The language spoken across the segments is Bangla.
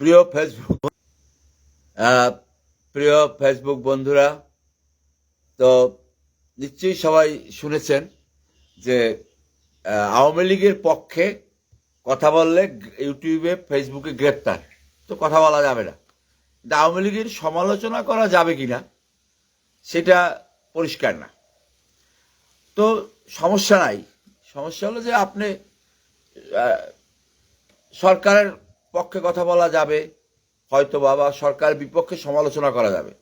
প্রিয় ফেসবুক প্রিয় ফেসবুক বন্ধুরা, তো নিশ্চয়ই সবাই শুনেছেন যে আওয়ামী লীগের পক্ষে কথা বললে ইউটিউবে ফেসবুকে গ্রেপ্তার। তো কথা বলা যাবে না। আওয়ামী লীগের সমালোচনা করা যাবে কি না সেটা পরিষ্কার না। তো সমস্যা নাই। সমস্যা হলো যে আপনি সরকারের পক্ষে কথা বলা যাবে হয়তো বাবা সরকারের বিপক্ষে সমালোচনা করা যাবে।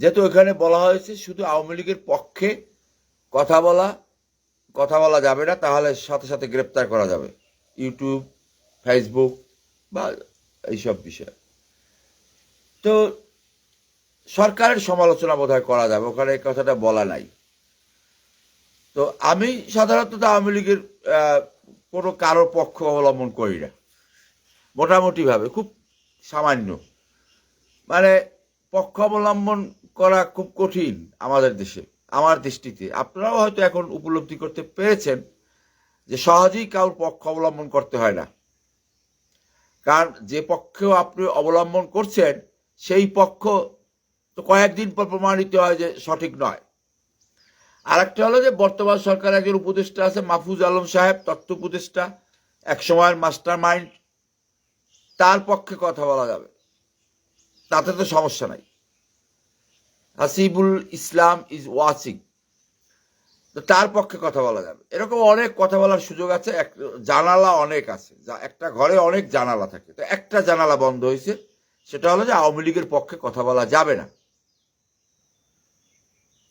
যেহেতু এখানে বলা হয়েছে শুধু আওয়ামী লীগের পক্ষে কথা বলা কথা বলা যাবে না, তাহলে সাথে সাথে গ্রেপ্তার করা যাবে। ইউটিউব, ফেসবুক বা এইসব বিষয়। তো সরকারের সমালোচনা বোধহয় করা যাবে, ওখানে এই কথাটা বলা নাই। তো আমি সাধারণত আওয়ামী লীগের কোনো কারোর পক্ষ অবলম্বন করি না। মোটামুটিভাবে, খুব সামান্য। মানে পক্ষ অবলম্বন করা খুব কঠিন আমাদের দেশে, আমার দৃষ্টিতে। আপনারাও হয়তো এখন উপলব্ধি করতে পেরেছেন যে সহজেই কারোর পক্ষ অবলম্বন করতে হয় না। কারণ যে পক্ষেও আপনি অবলম্বন করছেন, সেই পক্ষ তো কয়েকদিন পর প্রমাণিত হয় যে সঠিক নয়। আরেকটা হলো যে বর্তমান সরকার একজন উপদেষ্টা আছে, মাহফুজ আলম সাহেব, তত্ত্ব উপদেষ্টা এক সময়ের মাস্টার মাইন্ড তার পক্ষে কথা বলা যাবে। তাতে তো সমস্যা নাই। হাসিবুল ইসলাম ইজ ওয়াচিং তো তার পক্ষে কথা বলা যাবে। এরকম অনেক কথা বলার সুযোগ আছে, এক জানালা অনেক আছে। যা একটা ঘরে অনেক জানালা থাকে। তো একটা জানালা বন্ধ হয়েছে, সেটা হলো যে আওয়ামী লীগের পক্ষে কথা বলা যাবে না।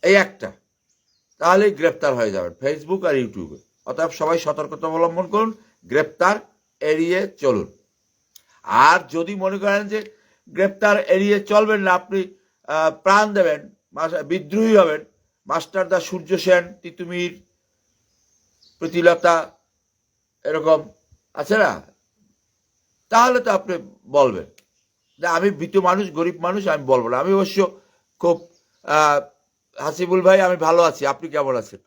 এই একটা। তাহলেই গ্রেপ্তার হয়ে যাবেন ফেসবুক আর ইউটিউবে অতএব সবাই সতর্কতা অবলম্বন করুন, গ্রেপ্তার এড়িয়ে চলুন। আর যদি মনে করেন যে গ্রেপ্তার এড়িয়ে চলবেন না, আপনি প্রাণ দেবেন বিদ্রোহী হবেন মাস্টারদা সূর্য সেন, তিতুমির, প্রীতিলতা, এরকম আছে না? তাহলে তো আপনি বলবেন। আমি ভীত মানুষ, গরিব মানুষ, আমি বলব না। আমি অবশ্য খুব হাসিবুল ভাই, আমি ভালো আছি। আপনি কেমন আছেন?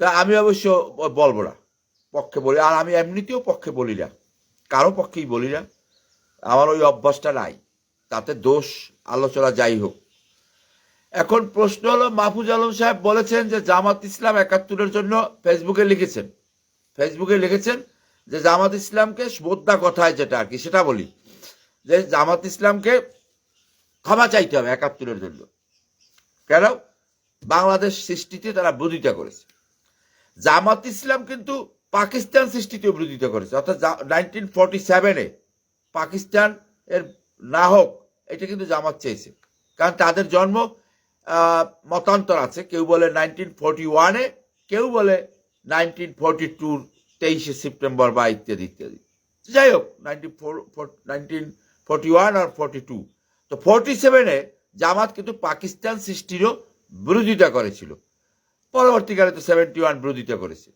তা আমি অবশ্য বলব না, পক্ষে বলি। আর আমি এমনিতেও পক্ষে বলি না। কারও পক্ষেই বলি না। আমার ওই অভ্যাসটা নাই। তাতে দোষ, আলোচনা যাই হোক। এখন প্রশ্ন হলো, মাহফুজ আলম সাহেব বলেছেন যে জামাত ইসলাম একাত্তরের জন্য ফেসবুকে লিখেছেন। ফেসবুকে লিখেছেন যে জামাত ইসলামকে শ্রদ্ধা কথায় যেটা আর কি, সেটা বলি। যে জামাত ইসলামকে ক্ষমা চাইতে হবে একাত্তরের জন্য। কেন? বাংলাদেশ সৃষ্টিতে তারা বিরোধিতা করেছে। জামাত ইসলাম কিন্তু পাকিস্তান সৃষ্টিতেও বিরোধিতা করেছে। অর্থাৎ নাইনটিন ফর্টি সেভেনে পাকিস্তান এর না হোক এটা কিন্তু জামাত চেয়েছে কারণ তাদের জন্ম মতান্তর আছে। কেউ বলে নাইনটিন ফোরটি ওয়ানে কেউ বলে নাইনটিন ফোরটি টুর তেইশে সেপ্টেম্বর বা ইত্যাদি ইত্যাদি। যাই হোক nineteen four nineteen forty one আর ফোরটি টু তো ফোরটি সেভেনে জামাত কিন্তু পাকিস্তান সৃষ্টিরও বিরোধিতা করেছিল। পরবর্তীকালে তো সেভেন্টি ওয়ান বিরোধিতা করেছে।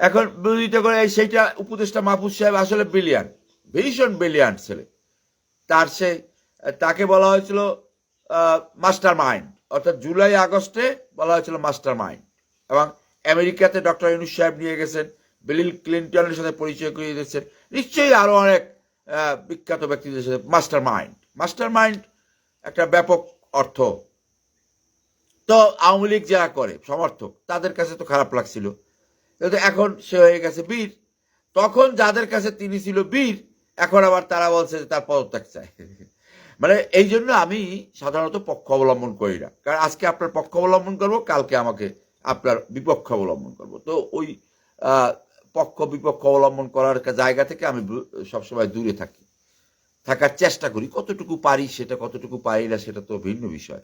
এখন বিরোধিতা করে সেইটা উপদেষ্টা মাহফুজ সাহেব আসলে ব্রিলিয়ান ভীষণ ব্রিলিয়ান্ট ছেলে। তার সে, তাকে বলা হয়েছিল মাস্টার মাইন্ড অর্থাৎ জুলাই আগস্টে বলা হয়েছিল মাস্টার মাইন্ড এবং আমেরিকাতে ডক্টর ইউনুস সাহেব নিয়ে গেছেন, বিল ক্লিন্টনের সাথে পরিচয় করিয়ে দিয়েছেন। নিশ্চয়ই আরও অনেক বিখ্যাত ব্যক্তিদের সাথে মাস্টার মাইন্ড মাস্টার মাইন্ড একটা ব্যাপক অর্থ। তো আওয়ামী লীগ যারা করে, সমর্থক, তাদের কাছে তো খারাপ লাগছিল। কিন্তু এখন সে হয়ে গেছে বীর। তখন যাদের কাছে তিনি ছিল বীর এখন আবার তারা বলছে যে তার পদত্যাগ চায় মানে এই জন্য আমি সাধারণত পক্ষ অবলম্বন করি না। কারণ আজকে আপনার পক্ষ অবলম্বন করব, কালকে আমাকে আপনার বিপক্ষ অবলম্বন করব। তো ওই পক্ষ বিপক্ষ অবলম্বন করার জায়গা থেকে আমি সবসময় দূরে থাকি। থাকার চেষ্টা করি, কতটুকু পারি সেটা, কতটুকু পারি না সেটা তো ভিন্ন বিষয়।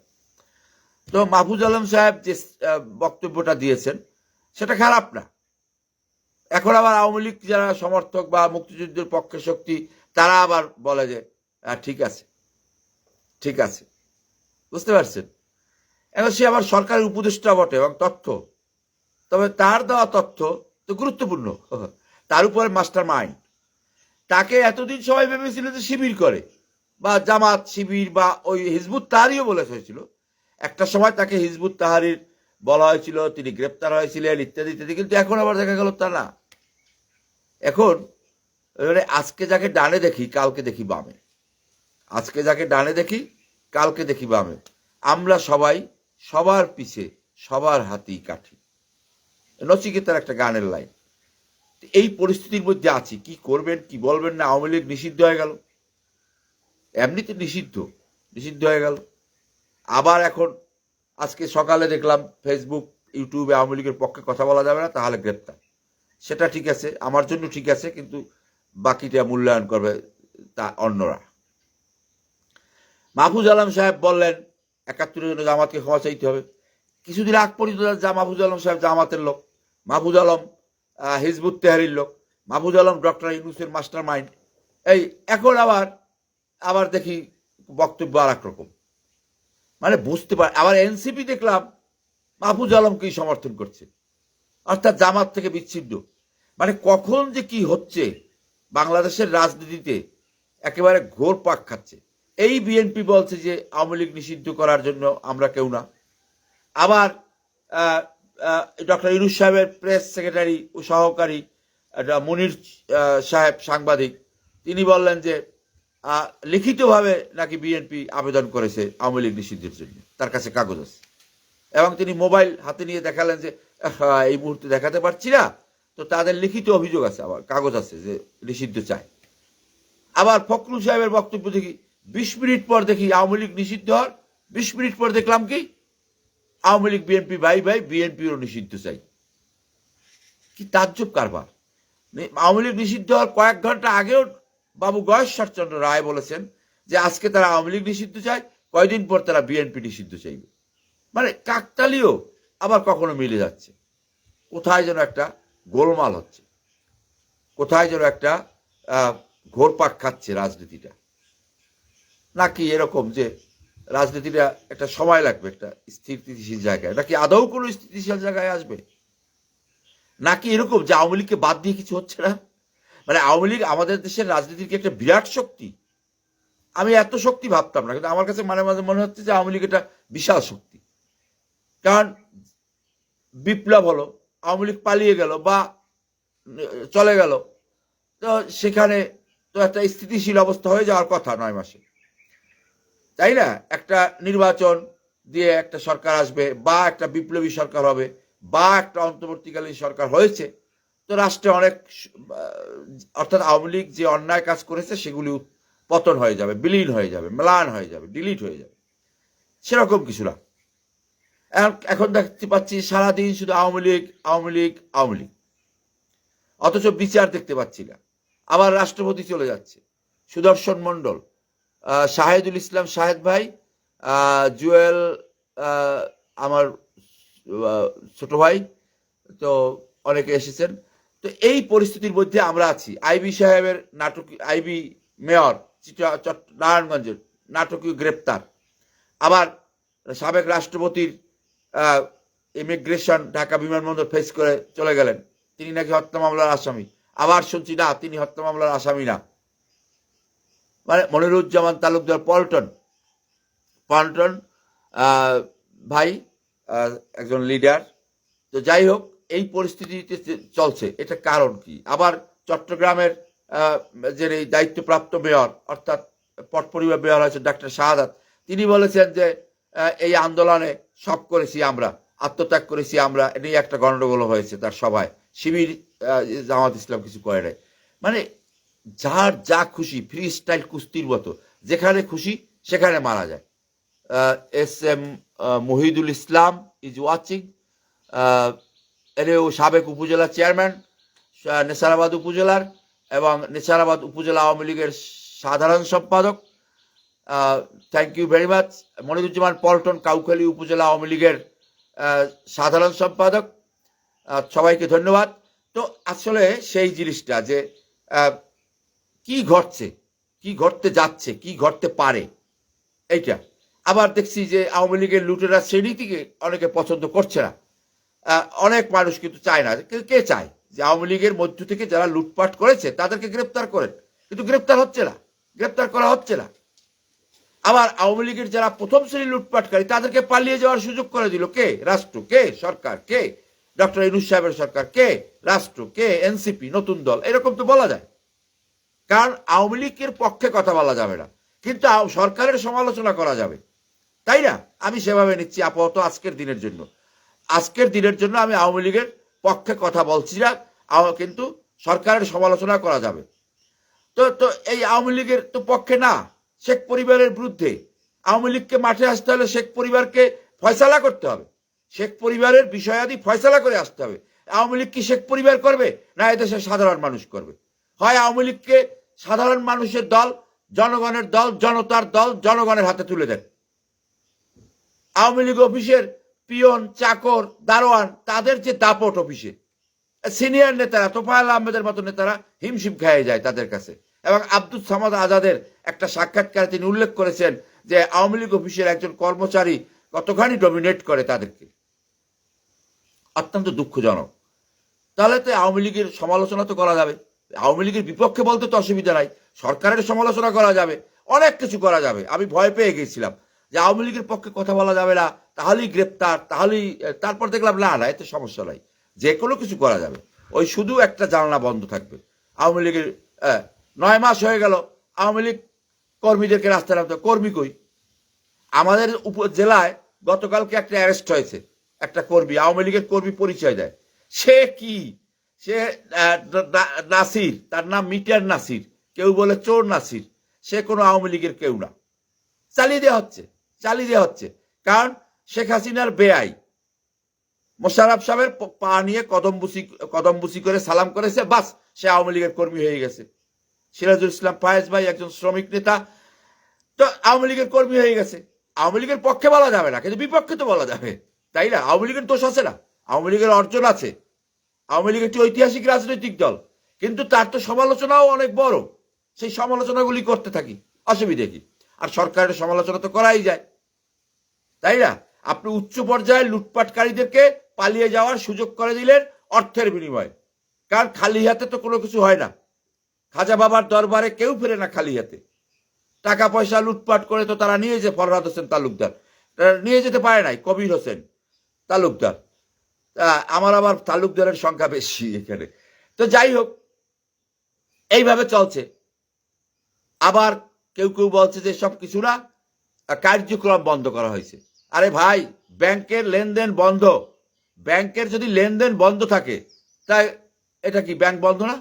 তো মাহফুজ আলম সাহেব যে বক্তব্যটা দিয়েছেন, সেটা খারাপ না। এখন আবার আওয়ামী লীগ যারা সমর্থক বা মুক্তিযুদ্ধের পক্ষে শক্তি তারা আবার বলে যে "হ্যাঁ, ঠিক আছে ঠিক আছে। বুঝতে পারছেন? এখন সে আবার সরকারের উপদেষ্টা বটে এবং তথ্য। তবে তার দেওয়া তথ্য তো গুরুত্বপূর্ণ। তার উপরে মাস্টার মাইন্ড। তাকে এতদিন সবাই ভেবেছিল যে শিবির করে বা জামাত শিবির বা ওই হিজবুত তাহারিও বলে হয়েছিল। একটা সময় তাকে হিজবুত তাহারির বলা হয়েছিল তিনি গ্রেপ্তার হয়েছিলেন ইত্যাদি ইত্যাদি কিন্তু এখন আবার দেখা গেল তা না। এখন, এবারে আজকে যাকে ডানে দেখি, কালকে দেখি বামে। আজকে যাকে ডানে দেখি, কালকে দেখি বামে। আমরা সবাই সবার পিছে, সবার হাতেই কাঠি। নচিকেতার একটা গানের লাইন। এই পরিস্থিতির মধ্যে আছি, কি করবেন, কি বলবেন না, আওয়ামী লীগ নিষিদ্ধ হয়ে গেল। এমনিতে নিষিদ্ধ নিষিদ্ধ হয়ে গেল। আবার এখন, আজকে সকালে দেখলাম ফেসবুক ইউটিউবে আওয়ামী লীগের পক্ষে কথা বলা যাবে না, তাহলে গ্রেপ্তার। সেটা ঠিক আছে, আমার জন্য ঠিক আছে, কিন্তু বাকিটা মূল্যায়ন করবে তা অন্যরা। মাহফুজ আলম সাহেব বললেন, একাত্তরের জন্য জামাতকে ক্ষমা চাইতে হবে। কিছুদিন আগ পর্যন্ত যা মাহফুজ আলম সাহেব জামাতের লোক, মাহফুজ আলম হিজবুত তেহারির লোক, মাহফুজ আলম, ডক্টর ইউনুসের মাস্টার মাইন্ড এই, এখন আবার আবার দেখি বক্তব্য আর রকম মানে বুঝতে পার আবার এনসিপি দেখলাম, মাহফুজ আলমকেই সমর্থন করছে। অর্থাৎ জামাত থেকে বিচ্ছিন্ন। মানে কখন যে কি হচ্ছে, বাংলাদেশের রাজনীতিতে একেবারে ঘোর পাক খাচ্ছে। এই বিএনপি বলছে যে আওয়ামী লীগ নিষিদ্ধ করার জন্য আমরা কেউ না। আবার ডক্টর ইনুস সাহেবের প্রেস সেক্রেটারি ও সহকারী মনির সাহেব সাংবাদিক, তিনি বললেন যে লিখিতভাবে নাকি বিএনপি আবেদন করেছে আওয়ামী লীগ নিষিদ্ধের জন্য। তার কাছে কাগজ আছে। এবং তিনি মোবাইল হাতে নিয়ে দেখালেন যে এই মুহূর্তে দেখাতে পারছি না। তো তাদের লিখিত অভিযোগ আছে, আবার কাগজ আছে যে নিষিদ্ধ চায়। আবার ফখরুল সাহেবের বক্তব্য দেখি, বিশ মিনিট পর দেখি আওয়ামী লীগ নিষিদ্ধ হওয়ার। বিশ মিনিট পর দেখলাম কি? আওয়ামী লীগ বিএনপি ভাই ভাই বিএনপিও নিষিদ্ধ চাই। কি তাজ্জব কারবার। আওয়ামী লীগ নিষিদ্ধ হওয়ার কয়েক ঘণ্টা আগেও বাবু গয়েশ্বরচন্দ্র রায় বলেছেন যে আজকে তারা আওয়ামী লীগ নিষিদ্ধ চায়, কয়দিন পর তারা বিএনপি নিষিদ্ধ চাইবে। মানে কাকতালিও আবার কখনো মিলে যাচ্ছে। কোথায় যেন একটা গোলমাল হচ্ছে। কোথায় যেন একটা ঘোরপাক খাচ্ছে রাজনীতিটা। নাকি এরকম যে রাজনীতিটা একটা সময় লাগবে, একটা স্থিতিশীল জায়গায়। নাকি আদৌ কোনো স্থিতিশীল জায়গায় আসবে? নাকি এরকম যে আওয়ামী লীগকে বাদ দিয়ে কিছু হচ্ছে না? মানে আওয়ামী লীগ আমাদের দেশের রাজনীতির একটা বিরাট শক্তি। আমি এত শক্তি ভাবতাম না, কিন্তু আমার কাছে মাঝে মাঝে মনে হচ্ছে যে আওয়ামী লীগ একটা বিশাল শক্তি। কারণ বিপ্লব হলো, আওয়ামী লীগ পালিয়ে গেল বা চলে গেল, তো সেখানে তো একটা স্থিতিশীল অবস্থা হয়ে যাওয়ার কথা নয় মাসে। তাই না? একটা নির্বাচন দিয়ে একটা সরকার আসবে বা একটা বিপ্লবী সরকার হবে বা একটা অন্তর্বর্তীকালীন সরকার হয়েছে, তো রাষ্ট্রে অনেক অর্থাৎ আওয়ামী লীগ যে অন্যায় কাজ করেছে সেগুলি পতন হয়ে যাবে, বিলীন হয়ে যাবে, ম্লান হয়ে যাবে, ডিলিট হয়ে যাবে। সেরকম কিছু না। এখন- দেখতে পাচ্ছি সারাদিন শুধু আওয়ামী লীগ আওয়ামী লীগ আওয়ামী লীগ। অথচ বিচার দেখতে পাচ্ছি না। আবার রাষ্ট্রপতি চলে যাচ্ছে। সুদর্শন মণ্ডল শাহেদুল ইসলাম শাহেদ ভাই জুয়েল আমার ছোট ভাই, তো অনেকে এসেছেন। তো এই পরিস্থিতির মধ্যে আমরা আছি। আইবি সাহেবের নাটক, আইবি মেয়র নারায়ণগঞ্জের নাটকীয় গ্রেপ্তার। আবার সাবেক রাষ্ট্রপতির ইমিগ্রেশন ঢাকা বিমানবন্দর ফেস করে চলে গেলেন। তিনি নাকি হত্যা মামলার আসামি। আবার শুনছি, না, তিনি হত্যা মামলার আসামি না। মানে মনিরুজ্জামান তালুকদার পল্টন। পল্টন ভাই একজন লিডার তো যাই হোক, এই পরিস্থিতিতে চলছে। এটা কারণ কি? আবার চট্টগ্রামের যে এই দায়িত্বপ্রাপ্ত মেয়র, অর্থাৎ পট পরিবার মেয়র হয়েছে ডাক্তার শাহাদাত, তিনি বলেছেন যে এই আন্দোলনে সব করেছি আমরা, আত্মত্যাগ করেছি আমরা, এটাই একটা গন্ডগোল হয়েছে তার সভায়। শিবির জামাত ইসলাম কিছু করে নাই। মানে যার যা খুশি ফ্রি স্টাইল কুস্তির মতো, যেখানে খুশি সেখানে মারা যায়। S M Mohidul Islam is watching এনেও সাবেক উপজেলা চেয়ারম্যান নেসারাবাদ উপজেলার এবং নেসারাবাদ উপজেলা আওয়ামী লীগের সাধারণ সম্পাদক thank you very much Moniruzzaman Paltan Kaukhali upazila Awami লীগের সাধারণ সম্পাদক। সবাইকে ধন্যবাদ। তো আসলে সেই জিনিসটা যে কি ঘটছে, কি ঘটতে যাচ্ছে, কি ঘটতে পারে, এইটা। আবার দেখছি যে আওয়ামী লীগের লুটেরা শ্রেণি থেকে অনেকে পছন্দ করছে না। অনেক মানুষ কিন্তু চায় না। কে চায়? যে আওয়ামী লীগের মধ্য থেকে যারা লুটপাট করেছে, তাদেরকে গ্রেপ্তার করেন। কিন্তু গ্রেপ্তার হচ্ছে না। গ্রেপ্তার করা হচ্ছে না। আবার আওয়ামী লীগের যারা প্রথম শ্রেণির লুটপাটকারী, তাদেরকে পালিয়ে যাওয়ার সুযোগ করে দিল কে? রাষ্ট্র, কে? সরকার, কে? ডক্টর ইনুস সাহেবের সরকার, কে? রাষ্ট্র, কে? এনসিপি, নতুন দল, এরকম তো বলা যায়। কারণ আওয়ামী লীগের পক্ষে কথা বলা যাবে না, কিন্তু সরকারের সমালোচনা করা যাবে। তাই না? আমি সেভাবে নিচ্ছি আপাতত আজকের দিনের জন্য। আজকের দিনের জন্য আমি আওয়ামী লীগের পক্ষে কথা বলছি না কিন্তু সরকারের সমালোচনা করা যাবে। তো তো এই আওয়ামী লীগের তো পক্ষে না। শেখ পরিবারের বিরুদ্ধে আওয়ামী লীগকে মাঠে আসতে হলে শেখ পরিবারকে ফয়সালা করতে হবে। শেখ পরিবারের বিষয়াদি ফয়সালা করে আসতে হবে। আওয়ামী লীগ কি শেখ পরিবার করবে না এদেশের সাধারণ মানুষ করবে? হয় আওয়ামী লীগকে সাধারণ মানুষের দল, জনগণের দল, জনতার দল, জনগণের হাতে তুলে দেন? আওয়ামী লীগ অফিসের পিয়ন, চাকর, দারোয়ান, তাদের যে দাপট অফিসে, সিনিয়র নেতারা, তোফায়েল আহমেদের মতো নেতারা হিমশিম খেয়ে যায় তাদের কাছে। এবং আব্দুল সামাদ আজাদের একটা সাক্ষাৎকারে তিনি উল্লেখ করেছেন যে আওয়ামী লীগ অফিসের একজন কর্মচারী কতখানি ডমিনেট করে তাদেরকে। অত্যন্ত দুঃখজনক। তাহলে তো আওয়ামী লীগের সমালোচনা তো করা যাবে। আওয়ামী লীগের বিপক্ষে বলতে তো অসুবিধা নাই। সরকারের সমালোচনা করা যাবে। অনেক কিছু করা যাবে। আমি ভয় পেয়ে গেছিলাম যে আওয়ামী লীগের পক্ষে কথা বলা যাবে না। তাহলেই গ্রেপ্তার, তাহলেই, তারপর দেখলাম, না না, এতে সমস্যা নাই। যে কোনো কিছু করা যাবে। ওই শুধু একটা জানলা বন্ধ থাকবে। আওয়ামী লীগের নয় মাস হয়ে গেল, আওয়ামী লীগ কর্মীদেরকে রাস্তায় নামতে কর্মী কই? আমাদের উপজেলায় গতকালকে একটা অ্যারেস্ট হয়েছে, একটা কর্মী, আওয়ামী লীগের কর্মী পরিচয় দেয়। সে কি? সে নাসির, তার নাম মিটার নাসির, কেউ বলে চোর নাসির, সে কোনো আওয়ামী লীগের কেউ না। চালিয়ে দেওয়া হচ্ছে, চালিয়ে দেওয়া হচ্ছে। কারণ শেখ হাসিনার বেআই মোশারফ সাহেবের পা নিয়ে কদম বুসি কদম বুসি করে সালাম করেছে, বাস সে আওয়ামী লীগের কর্মী হয়ে গেছে। সিরাজুল ইসলাম ফায়েজ ভাই একজন শ্রমিক নেতা। তো আওয়ামী লীগের কর্মী হয়ে গেছে। আওয়ামী লীগের পক্ষে বলা যাবে না, কিন্তু বিপক্ষে তো বলা যাবে। তাই না? আওয়ামী লীগের দোষ আছে না? আওয়ামী লীগের অর্জন আছে। আওয়ামী লীগ একটি ঐতিহাসিক রাজনৈতিক দল। কিন্তু তার তো সমালোচনাও অনেক বড়। সেই সমালোচনাগুলি করতে থাকি, অসুবিধে কি? আর সরকারের সমালোচনা তো করাই যায়। তাই না? আপনি উচ্চ পর্যায়ের লুটপাটকারীদেরকে পালিয়ে যাওয়ার সুযোগ করে দিলেন অর্থের বিনিময়ে। কারণ খালি হাতে তো কোনো কিছু হয় না। খাজা বাবার দরবারে কেউ ফেরে না খালি হাতে। টাকা পয়সা লুটপাট করে তো তারা নিয়ে যে ফরহাদ হোসেন তালুকদার। নিয়ে যেতে পারে নাই, কবির হোসেন তালুকদার। তা আমার আবার তালুকদারের সংখ্যা বেশি এখানে। তো যাই হোক, এইভাবে চলছে। আবার কেউ কেউ বলছে যে সব কিছু না, কার্যক্রম বন্ধ করা হয়েছে। আরে ভাই, ব্যাংকের লেনদেন বন্ধ। ব্যাংকের যদি লেনদেন বন্ধ থাকে, তাই এটা কি ব্যাংক বন্ধ না?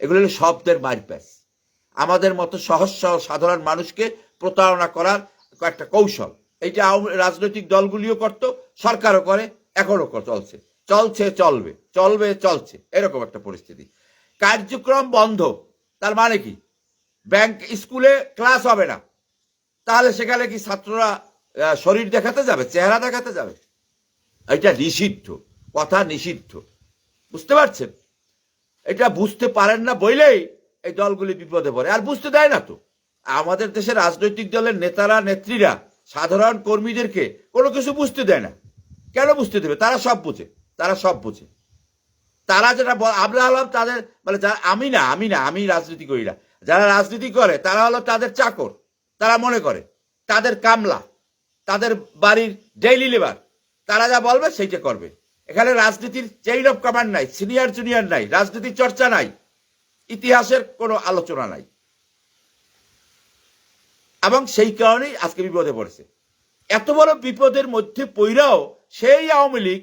এগুলো হলো শব্দের মারপ্যাস আমাদের মতো সহজ সহজ সাধারণ মানুষকে প্রতারণা করার একটা কৌশল। এইটা রাজনৈতিক দলগুলিও করত, সরকারও করে এখনও ক- চলছে। চলছে, চলবে চলবে, চলছে, এরকম একটা পরিস্থিতি। কার্যক্রম বন্ধ, তার মানে কি? ব্যাংক স্কুলে ক্লাস হবে না। তাহলে সেখানে কি ছাত্ররা শরীর দেখাতে যাবে, চেহারা দেখাতে যাবে? এটা নিষিদ্ধ, কথা নিষিদ্ধ। বুঝতে পারছেন? এটা বুঝতে পারেন না বইলেই এই দলগুলি বিপদে পড়ে। আর বুঝতে দেয় না তো। আমাদের দেশের রাজনৈতিক দলের নেতারা, নেত্রীরা, সাধারণ কর্মীদেরকে কোনো কিছু বুঝতে দেয় না। কেন বুঝতে দেবে? তারা সব বুঝে। তারা সব বুঝে। তারা যেটা আমরা হলাম তাদের মানে যারা আমি না আমি না, আমি রাজনীতি করি না। যারা রাজনীতি করে, তারা হলো তাদের চাকর। তারা মনে করে, তাদের কামলা, তাদের বাড়ির ডেইলি লেবার তারা যা বলবে, সেইটা করবে। এখানে রাজনীতির চেইন অফ কমান্ড নাই সিনিয়র জুনিয়র নাই, রাজনীতির চর্চা নাই, ইতিহাসের কোনো আলোচনা নাই। এবং সেই কারণেই আজকে বিপদে পড়েছে। এত বড় বিপদের মধ্যে পইরাও সেই আওয়ামী লীগ,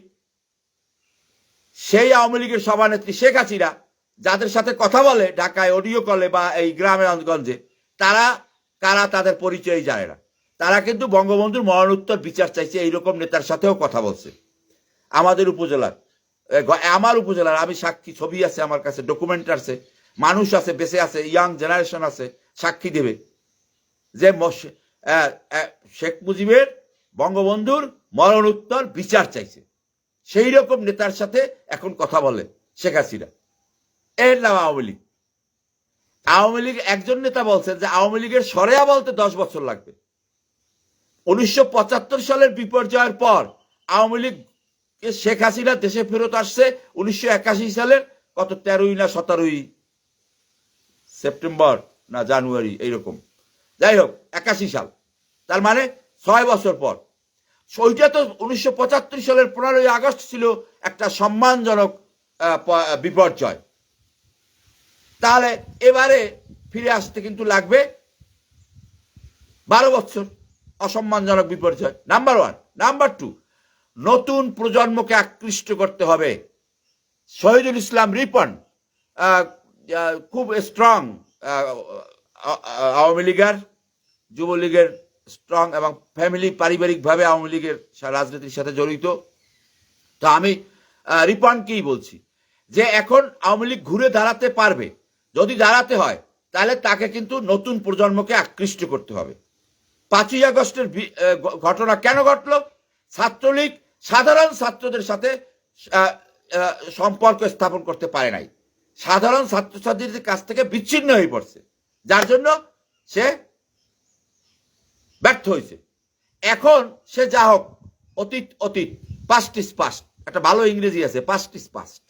সেই আওয়ামী লীগের সভানেত্রী শেখ হাসিনা, যাদের সাথে কথা বলে ঢাকায় অডিও কলে বা এই গ্রামে গঞ্জে তারা, কারা তাদের পরিচয় জানে না। তারা কিন্তু বঙ্গবন্ধুর মরণোত্তর বিচার চাইছে, এইরকম নেতার সাথেও কথা বলছে। আমাদের উপজেলার। আমার উপজেলার আমি সাক্ষী, ছবি আছে আমার কাছে ডকুমেন্ট আছে, মানুষ আছে, বেঁচে আছে ইয়াং জেনারেশন আছে, সাক্ষী দেবে। যে শেখ মুজিবের বঙ্গবন্ধুর মরণোত্তর বিচার চাইছে। সেই রকম নেতার সাথে এখন কথা বলে শেখ হাসিনা। এর নাম আওয়ামী লীগ। আওয়ামী লীগ একজন নেতা বলছেন যে আওয়ামী লীগের সরেয়া বলতে দশ বছর লাগবে। উনিশশো পঁচাত্তর সালের বিপর্যয়ের পর আওয়ামী লীগ শেখ হাসিনা দেশে ফেরত আসছে উনিশশো একাশি সালের কত তেরোই না সতেরোই সেপ্টেম্বর না জানুয়ারি, এইরকম। যাই হোক, একাশি সাল। তার মানে ছয় বছর পর। ওইটা তো উনিশশো পঁচাত্তর সালের পনেরোই আগস্ট ছিল একটা সম্মানজনক বিপর্যয়। তাহলে এবারে ফিরে আসতে কিন্তু লাগবে বারো বছর অসম্মানজনক বিপর্যয়। Number one. নাম্বার টু নতুন প্রজন্মকে আকৃষ্ট করতে হবে। শহীদুল ইসলাম রিপন খুব স্ট্রং আওয়ামী লীগের, যুবলীগের স্ট্রং এবং ফ্যামিলি পারিবারিকভাবে আওয়ামী লীগের রাজনীতির সাথে জড়িত। তো আমি রিপনকেই বলছি যে এখন আওয়ামী লীগ ঘুরে দাঁড়াতে পারবে। যদি দাঁড়াতে হয়, তাহলে তাকে কিন্তু নতুন প্রজন্মকে আকৃষ্ট করতে হবে। পাঁচই আগস্টের ঘটনা কেন ঘটলো? ছাত্রলীগ সাধারণ ছাত্রদের সাথে সম্পর্ক স্থাপন করতে পারে নাই। সাধারণ ছাত্রছাত্রীদের কাছ থেকে বিচ্ছিন্ন হয়ে পড়ছে। যার জন্য সে ব্যর্থ হয়েছে। এখন সে যা হোক, অতীত অতীত পাস্ট ইস পাস্ট একটা ভালো ইংরেজি আছে পাস্ট ইস পাস্ট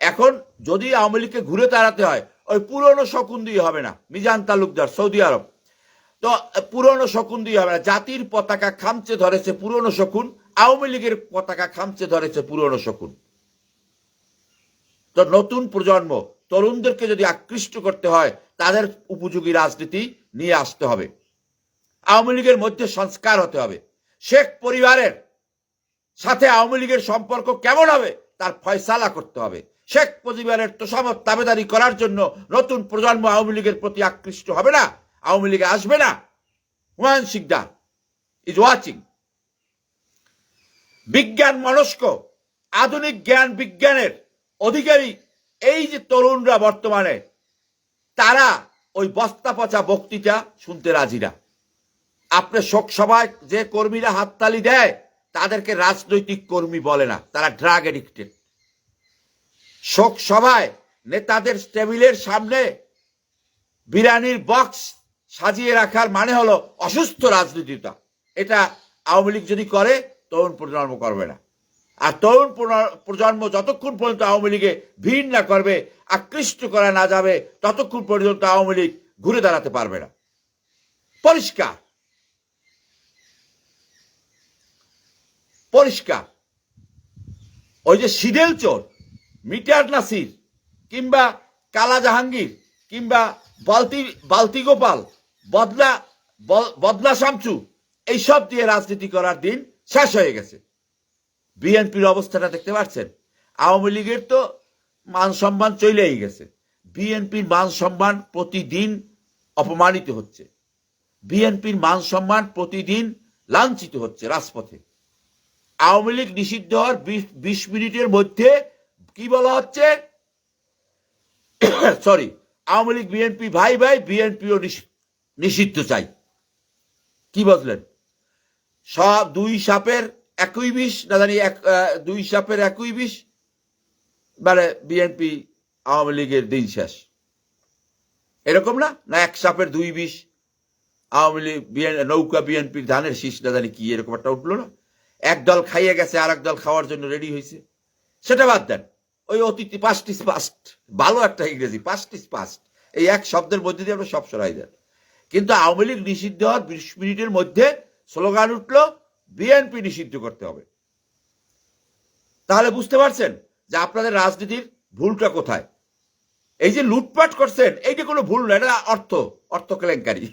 এখন যদি আওয়ামী লীগকে ঘুরে দাঁড়াতে হয়, ওই পুরনো শকুন দিয়ে হবে না, মিজান তালুকদার, সৌদি আরব। তো, পুরনো শকুন দিয়ে হবে না, জাতির পতাকা খামচে ধরেছে পুরনো শকুন। আওয়ামী লীগের পতাকা খামচে ধরেছে পুরনো শকুন। তো নতুন প্রজন্ম, তরুণদেরকে যদি আকৃষ্ট করতে হয়, তাদের উপযোগী রাজনীতি নিয়ে আসতে হবে। আওয়ামী লীগের মধ্যে সংস্কার হতে হবে। শেখ পরিবারের সাথে আওয়ামী লীগের সম্পর্ক কেমন হবে, তার ফয়সালা করতে হবে। শেখ পরিবারের তোষামত তাবেদারি করার জন্য নতুন প্রজন্ম আওয়ামী লীগের প্রতি আকৃষ্ট হবে না, আওয়ামী লীগে আসবে না। হুমায়ুন সিকদার ইজ ওয়াচিং বিজ্ঞান মনস্ক, আধুনিক জ্ঞান বিজ্ঞানের অধিকারী এই যে তরুণরা বর্তমানে, তারা ওই বস্তা পচা বক্তৃতা শুনতে রাজি না। আপনার শোক সভায় যে কর্মীরা হাততালি দেয়, তাদেরকে রাজনৈতিক কর্মী বলে না, তারা ড্রাগ এডিক্টেড শোক সভায় নেতাদের টেবিলের সামনে বিরানির বক্স সাজিয়ে রাখার মানে হলো অসুস্থ রাজনীতিটা। এটা আওয়ামী লীগ যদি করে তরুণ প্রজন্ম করবে না। আর তরুণ প্রজন্ম যতক্ষণ পর্যন্ত আওয়ামী লীগে ভিড় না করবে, আকৃষ্ট করা না যাবে, ততক্ষণ পর্যন্ত আওয়ামী লীগ ঘুরে দাঁড়াতে পারবে না। পরিষ্কার। পরিষ্কার। ওই যে সিডেল চোর মিটার নাসির, কিংবা কালা জাহাঙ্গীর, কিংবা বালতি বালতি গোপাল, বদলা বদলা শামচু এইসব দিয়ে রাজনীতি করার দিন শেষ হয়ে গেছে। বিএনপির অবস্থাটা দেখতে পাচ্ছেন? আওয়ামী লীগের তো মান সম্মান চলেই গেছে। বিএনপির মান সম্মান প্রতিদিন অপমানিত হচ্ছে। বিএনপির মান সম্মান প্রতিদিন লাঞ্ছিত হচ্ছে রাজপথে। আওয়ামী লীগ নিষিদ্ধ হওয়ার বিশ- মিনিটের মধ্যে কি বলা হচ্ছে? সরি আওয়ামী লীগ বিএনপি ভাই ভাই বিএনপিও নিষিদ্ধ চাই। কি বললেন? সব দুই সাপের একই বিষ, না জানি, এক দুই সাপের একই বিষ মানে বিএনপি আওয়ামী লীগের দিন শেষ। এরকম না? না এক সাপের দুই বিষ, আওয়ামী লীগ নৌকা বিএনপির ধানের শীষ, না জানি কি, এরকম একটা উঠল না? এক দল খাইয়ে গেছে আর দল খাওয়ার জন্য রেডি হয়েছে। সেটা বাদ দেন, ওই অতিথি পাস্ট ইস পাস্ট ভালো একটা ইংরেজি পাস্ট ইস পাস্ট এই এক শব্দের মধ্যে দিয়ে আমরা সব সরাই দেন। কিন্তু আওয়ামী লীগ নিষিদ্ধ হওয়ার বিশ মিনিটের মধ্যে স্লোগান উঠল, বিএনপি নিষিদ্ধ করতে হবে। তাহলে বুঝতে পারছেন যে আপনাদের রাজনীতির ভুলটা কোথায়? এই যে লুটপাট করছেন, এইটা কোনো ভুল না এটা অর্থ অর্থ কেলেঙ্কারি।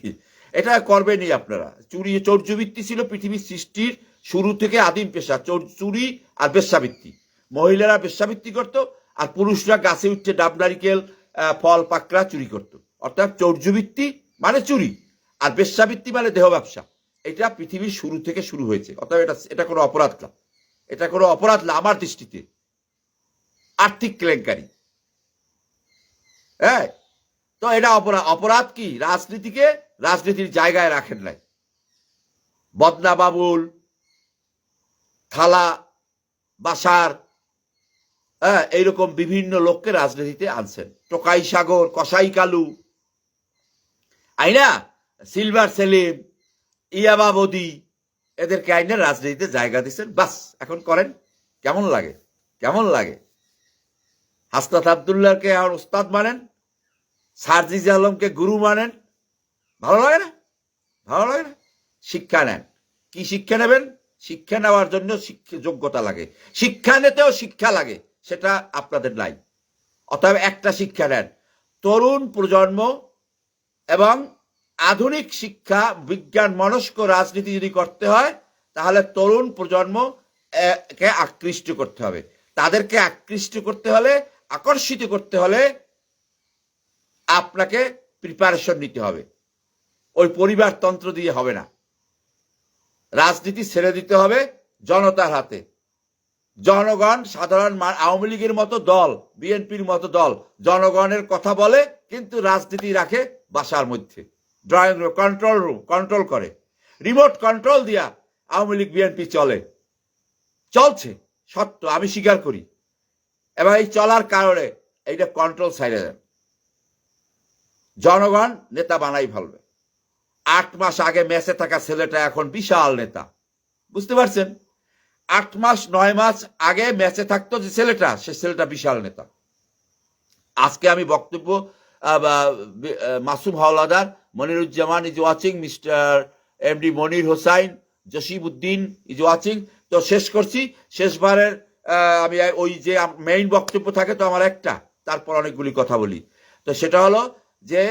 এটা করবেনই আপনারা। চুরি, চৌর্যবৃত্তি ছিল পৃথিবীর সৃষ্টির শুরু থেকে আদিম পেশা, চোর আর বেশ্যাবৃত্তি। মহিলারা বেশ্যাবৃত্তি করত আর পুরুষরা গাছে উঠছে ডাব নারিকেল ফল, পাকড়া চুরি করত। অর্থাৎ চৌর্যবৃত্তি মানে চুরি, আর বেশ্যাবৃত্তি মানে দেহ ব্যবসা এটা পৃথিবীর শুরু থেকে শুরু হয়েছে। অর্থাৎ এটা এটা কোনো অপরাধ না। এটা কোনো অপরাধ না, আমার দৃষ্টিতে। আর্থিক কেলেঙ্কারি। হ্যাঁ? তো এটা অপরাধ অপরাধ কি? রাজনীতিকে রাজনীতির জায়গায় রাখেন নাই। বদনা বাবুল থালা বাসার হ্যাঁ এইরকম বিভিন্ন লোককে রাজনীতিতে আনছেন। টোকাই সাগর, কসাই কালু। আইনা সিলভার সেলিম ইয়াবা বদি এদেরকে আইনে রাজনীতিতে জায়গা দিচ্ছেন বাস, এখন করেন। কেমন লাগে? কেমন লাগে? হাসনাত আবদুল্লাহকে আর উস্তাদ মানেন, সার্জিজ আলমকে গুরু মানেন। ভালো লাগে না? ভালো লাগে না? শিক্ষা নেন। কি শিক্ষা নেবেন? শিক্ষা নেওয়ার জন্য শিক্ষা যোগ্যতা লাগে। শিক্ষা নিতেও শিক্ষা লাগে, সেটা আপনাদের নাই। অতএব একটা শিক্ষা নেন। তরুণ প্রজন্ম এবং আধুনিক শিক্ষা, বিজ্ঞান, মনস্ক রাজনীতি যদি করতে হয়, তাহলে তরুণ প্রজন্ম কে আকৃষ্ট করতে হবে। তাদেরকে আকৃষ্ট করতে হলে, আকর্ষিত করতে হলে আপনাকে প্রিপারেশন নিতে হবে। ওই পরিবারতন্ত্র দিয়ে হবে না। রাজনীতি ছেড়ে দিতে হবে জনতার হাতে। জনগণ সাধারণ আওয়ামী লীগের মতো দল, বিএনপির মতো দল, জনগণের কথা বলে, কিন্তু রাজনীতি রাখে বাসার মধ্যে। Drawing room control room control করে। রিমোট কন্ট্রোল দিয়া আওয়ামী লীগ বিএনপি চলে। চলছে, সত্য, আমি স্বীকার করি। এবং এই চলার কারণে এইটা কন্ট্রোল সাইডে দেন জনগণ নেতা বানাই ফেলবে। আট মাস আগে ম্যাচে থাকা ছেলেটা এখন বিশাল নেতা। বুঝতে পারছেন? আট মাস, নয় মাস আগে ম্যাচে থাকতো যে ছেলেটা, সে ছেলেটা বিশাল নেতা। আজকে আমি বক্তব্য Masum Hawladar, Moniruzzaman is watching mister MD Monir Hossain Jasibuddin is watching. তো শেষ করছি। শেষবারের আমি ওই যে মেইন বক্তব্য থাকে তো আমার একটা, তারপর অনেকগুলি কথা বলি। তো সেটা হলো যে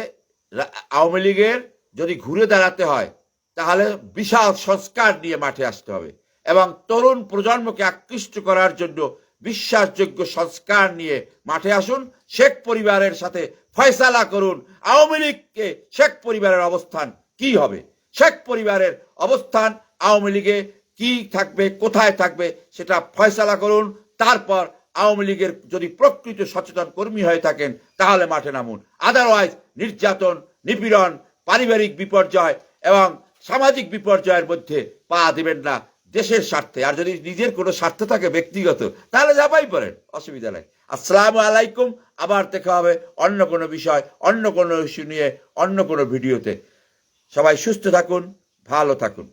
আওয়ামী লীগের যদি ঘুরে দাঁড়াতে হয়, তাহলে বিশাল সংস্কার নিয়ে মাঠে আসতে হবে। এবং তরুণ প্রজন্মকে আকৃষ্ট করার জন্য বিশ্বাসযোগ্য সংস্কার নিয়ে মাঠে আসুন, শেখ পরিবারের সাথে ফয়সালা করুন। আওয়ামী লীগকে শেখ পরিবারের অবস্থান কি হবে? শেখ পরিবারের অবস্থান আওয়ামী লীগে কি থাকবে, কোথায় থাকবে, সেটা ফয়সালা করুন। তারপর আওয়ামী লীগের যদি প্রকৃত সচেতন কর্মী হয়ে থাকেন, তাহলে মাঠে নামুন। আদারওয়াইজ নির্যাতন, নিপীড়ন, পারিবারিক বিপর্যয় এবং সামাজিক বিপর্যয়ের মধ্যে পা দিবেন না। দেশের স্বার্থে, আর যদি নিজের কোনো স্বার্থ থাকে ব্যক্তিগত, তাহলে যাবাই পারেন, অসুবিধা নাই। আসসালামু আলাইকুম, আবার দেখা হবে অন্য কোনো বিষয়, অন্য কোনো ইস্যু নিয়ে, অন্য কোনো ভিডিওতে। সবাই সুস্থ থাকুন, ভালো থাকুন।